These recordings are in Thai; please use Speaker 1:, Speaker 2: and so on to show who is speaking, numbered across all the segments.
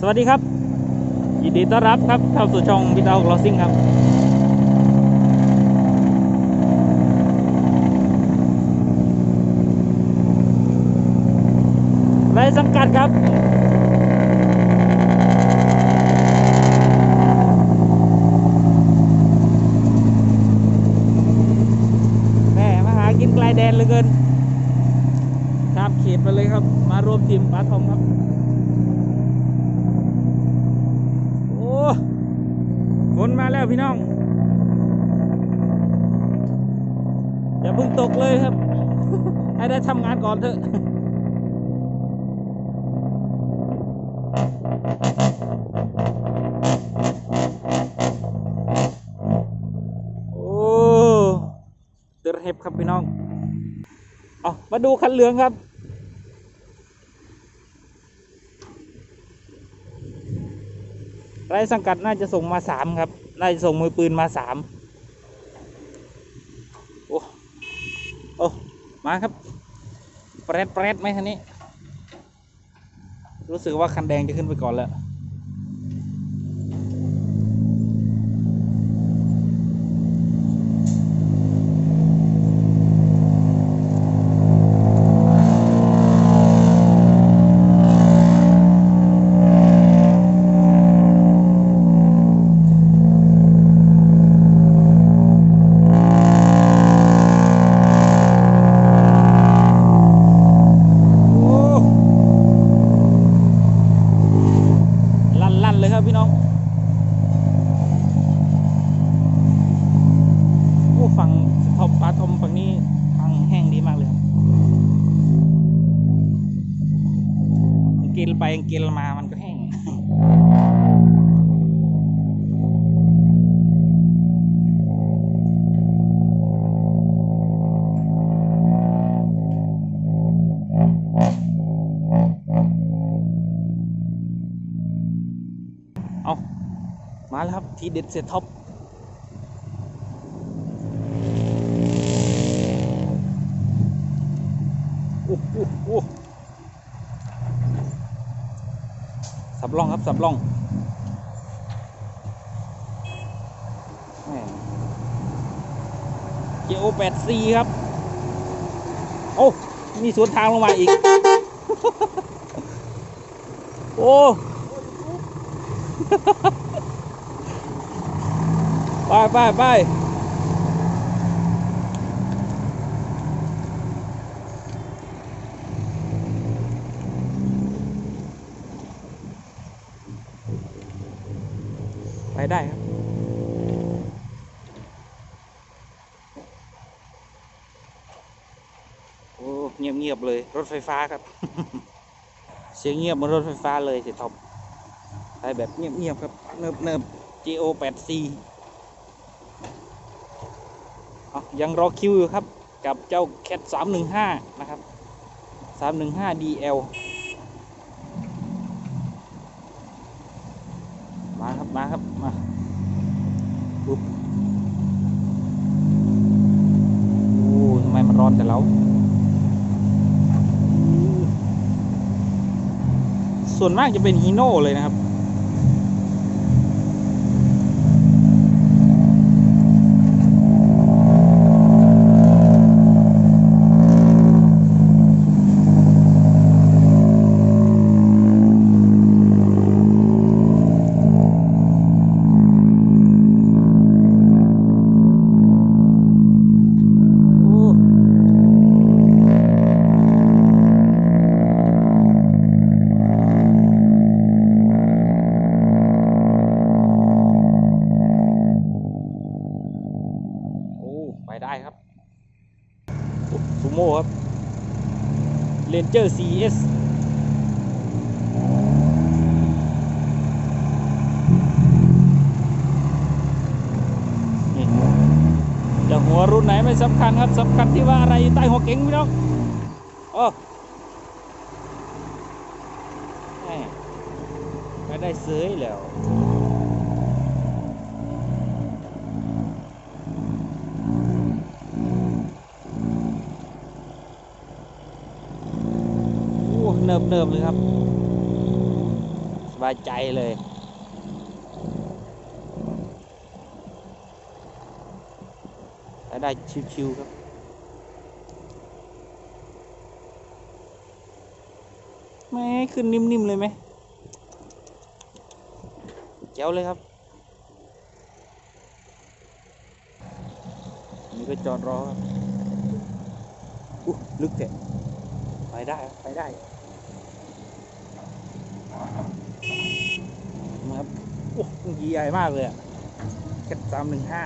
Speaker 1: สวัสดีครับ ยินดีต้อนรับครับเข้าสู่ช่องพิตาหกลอซิ่งครับไรสังกัดครับ แม่มาหากินไกลแดนเหลือเกินข้ามเขตมาเลยครับ มารวมทีมปลาทองครับ โอ้ฝนมาแล้ว พี่น้อง อย่าเพิ่งตกเลยครับ ให้ได้ทำงานก่อนเถอะโอ้เตือนเห็บครับพี่น้อง เอามาดูคันเหลืองครับ ไรสังกัดน่าจะส่งมาสามครับ น่าจะส่งมือปืนมาสามโอ้โอ้มาครับ แปรดแปรดไหมคันนี้ รู้สึกว่าคันแดงจะขึ้นไปก่อนแล้ว กินไปกินมามันก็แห้งเอามาแล้วครับทีเด็ดเสร็จท็อปโอ้โหโอ้ สับล่องครับ สับล่องเจโอแปดซีครับ โอ้มีสวนทางลงมาอีก โอ้ไปไปไป ไปได้ครับ โอ้เงียบเงียบๆเลย รถไฟฟ้าครับ เสียงเงียบเหมือนรถไฟฟ้าเลยเสียท็อปไปแบบเงียบเงียบๆครับ เนิบเนิบ GO 8 C อะยังรอคิวอยู่ครับ กับเจ้า Cat 315 นะครับ 315 DL มาครับ มาครับ มาปุ๊บโอ้ทำไมมันร้อนแต่เราส่วนมากจะเป็นฮีโน่เลยนะครับ เจอร์ CS จะหัวรุ่นไหนไม่สำคัญครับสำคัญที่ว่าอะไรอยู่ใต้หัวเก๋งพี่น้องโอ้ไม่ได้ซื้อแล้ว เนิบเนิบๆเลยครับ สบายใจเลยไปได้ชิวๆครับแม่ขึ้นนิ่มๆเลยไหมเจ๋วเลยครับ นี่ก็จอดรอครับอู้ลึกแท้ไปได้ครับไปได้มาครับ โอ้ยีใหญ่มากเลยอะเจ็ดสามหนึ่งห้า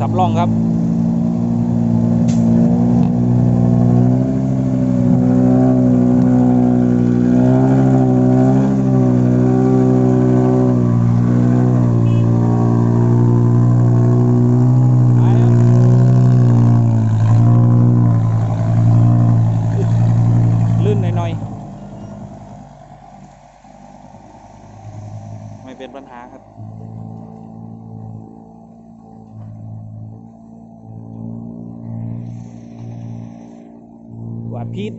Speaker 1: สับล่องครับ ไปครับลื่นหน่อยๆ ไม่เป็นปัญหาครับ หวาดพิษ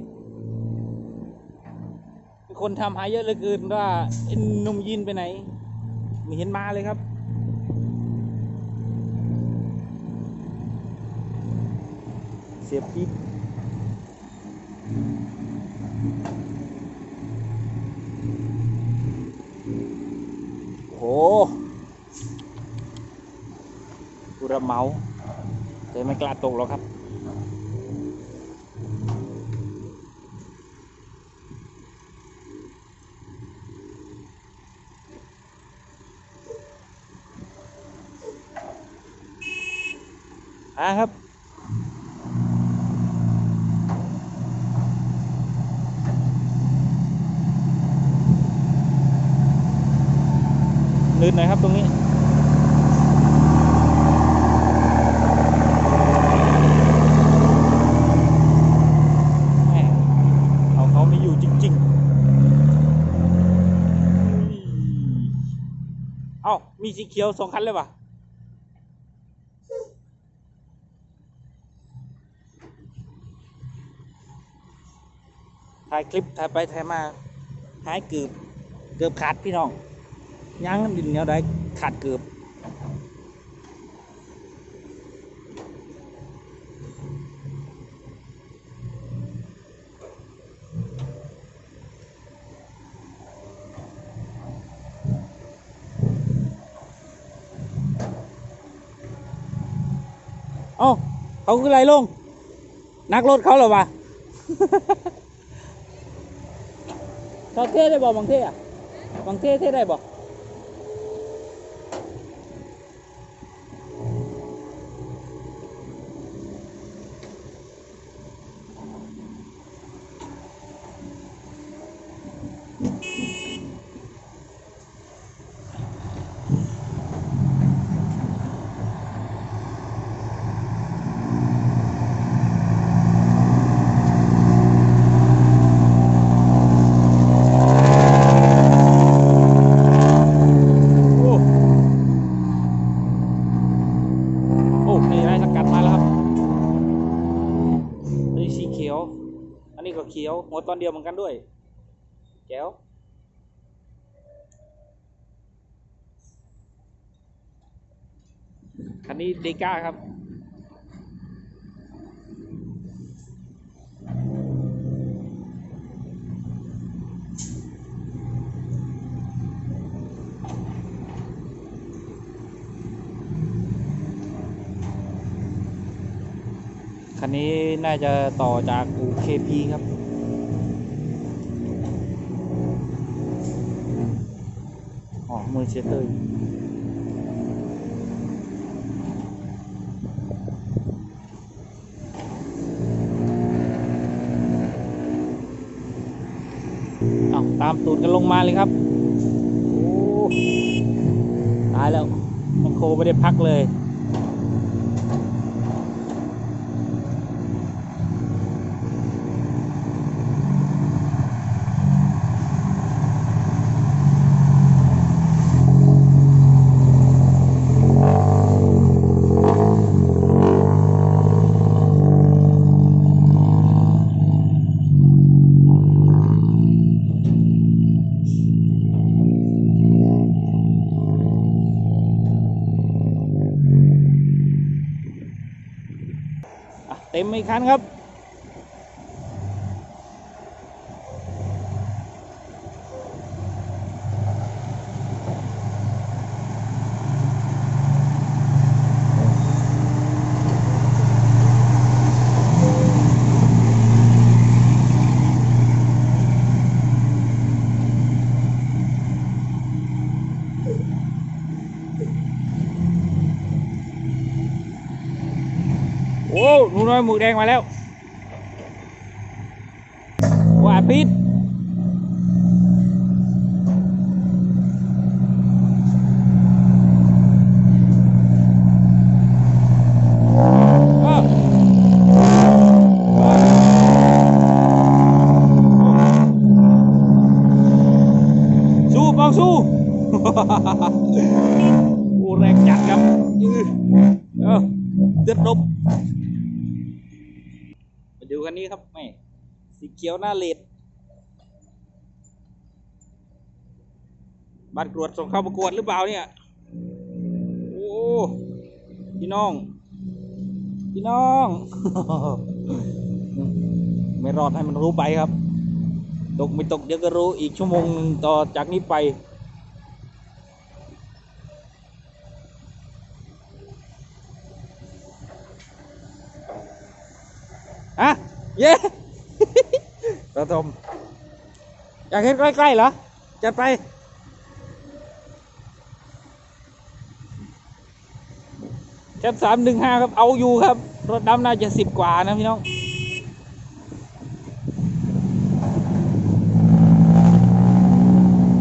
Speaker 1: มีคนทำหายเยอะเหลือเกินว่านุ่มยินไปไหน ไม่เห็นมาเลยครับเสียบพิษโอ้โหกูระเมาแต่ไม่กล้าตกหรอกครับ อ่าครับ ลื่นหน่อยครับตรงนี้แหม่เอาเขาไม่อยู่จริงๆเอ้ามีสีเขียวสองคันเลยป่ะ ถ่ายคลิปถ่ายไปถ่ายมาหายเกือบเกือบขาดพี่น้องย่างดินเหนียวได้ขาดเกือบเอ้าเขาคืออะไรลง นักรถเขาเหรอวะ เขาเทได้บอกบางเทอะบางเทเทได้บอกโอ้โอ้นี่นายสกัดมาแล้วครับอันนี้สีเขียว อันนี้ก็ เขียวหัวตอนเดียวเหมือนกันด้วยแจ๋วคันนี้เดก้าครับคันนี้น่าจะต่อจากอู KP ครับ อ๋อ มือเชเตอร์เอาตามตูดกันลงมาเลยครับโอ้ตายแล้วมันโคไม่ได้พักเลย ต็มอีกคันครับ โอ้หนูน้อยหมูแดงมาแล้วว่าปิดอ้าวสู้เปาสู้ โอ้แรงจัดครับอื้อเออเดือดลบ มาดูคันนี้ครับแม่ สีเขียวหน้าเลดบ้านกรวดส่งเข้าประกวดหรือเปล่าเนี่ย โอ้ พี่น้อง พี่น้อง ไม่รอดให้มันรู้ไปครับ ตกไม่ตกเดี๋ยวก็รู้อีกชั่วโมงหนึ่งต่อจากนี้ไป อะเย้ สม อยากเห็นใกล้ๆเหรอจะไป แคปสามหนึ่งห้าครับ เอาอยู่ครับ รถดำน่าจะสิบกว่านะพี่น้อง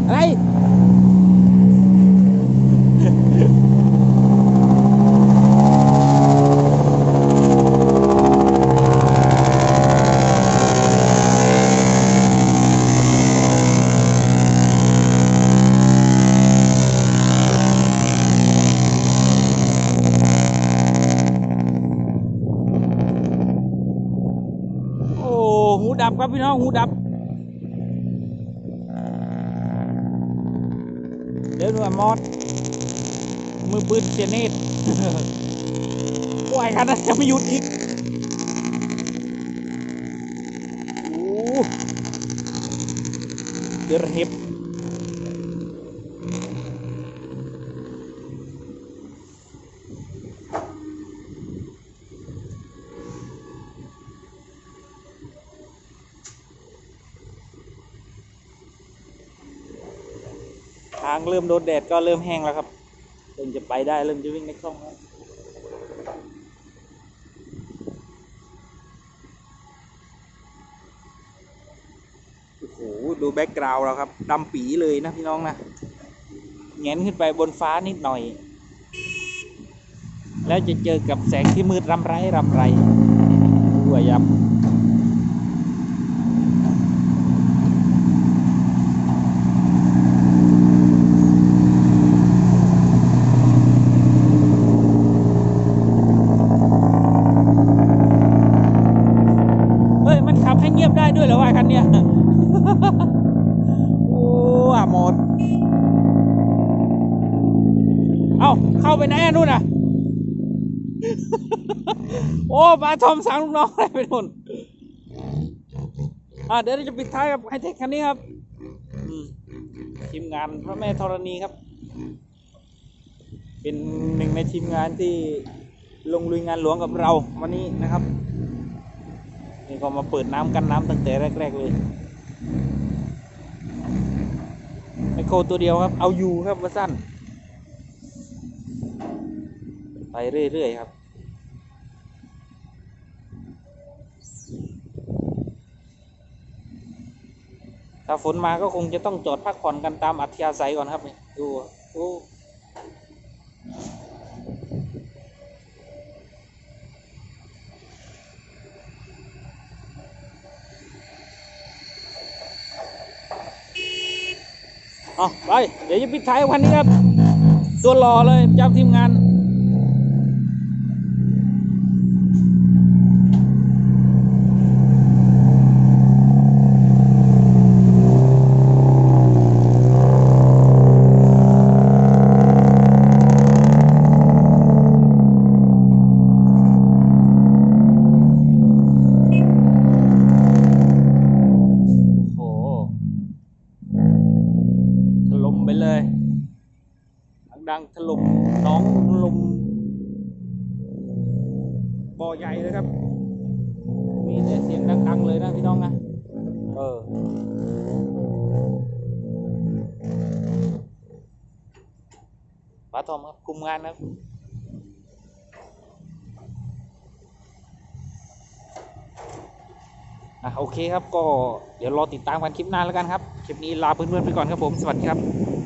Speaker 1: อะไร โอ้หูดับ ครับพี่น้องหูดับ เดี๋ยวหนูมอด มือปืนเจเนตโอ้ยคันาดจะไม่หยุดอีกโอ้เดือดเห็บทางเริ่มโดนแดดก็เริ่มแห้งแล้วครับเริ่มจะไปได้เริ่มจะวิ่งในคล่องแล้วโอ้โหดูแบ็กกราวด์เราครับดำปีเลยนะพี่น้องนะแงนขึ้นไปบนฟ้านิดหน่อย แล้วจะเจอกับแสงที่มืดรำไรรำไรดูอะยับ เอาเข้าไปไหนอะนู่นน่ะ โอ้ปลาทอมสังลูกน้องอะไรไปนู่นอ่าเดี๋ยวเราจะปิดท้ายกับไฮเทคคันนี้ครับทีมงานพระแม่ธรณีครับ เป็นหนึ่งในทีมงานที่ลงลุยงานหลวงกับเราวันนี้นะครับนี่ก็มาเปิดน้ำกันน้ำตั้งแต่แรก ๆ เลยไมโครตัวเดียวครับ เอาอยู่ครับมาสั้น ไปเรื่อยๆครับ ถ้าฝนมาก็คงจะต้องจอดพักผ่อนกันตามอัธยาศัยก่อนครับ ดูโอ้เอาไป เดี๋ยวจะปิดท้ายวันนี้ครับ ตัวหล่อเลยเจำทีมงาน ดังถล่มน้องลมบ่อใหญ่เลยครับ มีแต่เสียงดังๆเลยนะพี่น้องนะ เออป้าทอมครับ คุมงานครับอะโอเคครับก็เดี๋ยวรอติดตามกันคลิปหน้าแล้วกันครับ คลิปนี้ลาเพื่อนๆไปก่อนครับผม สวัสดีครับ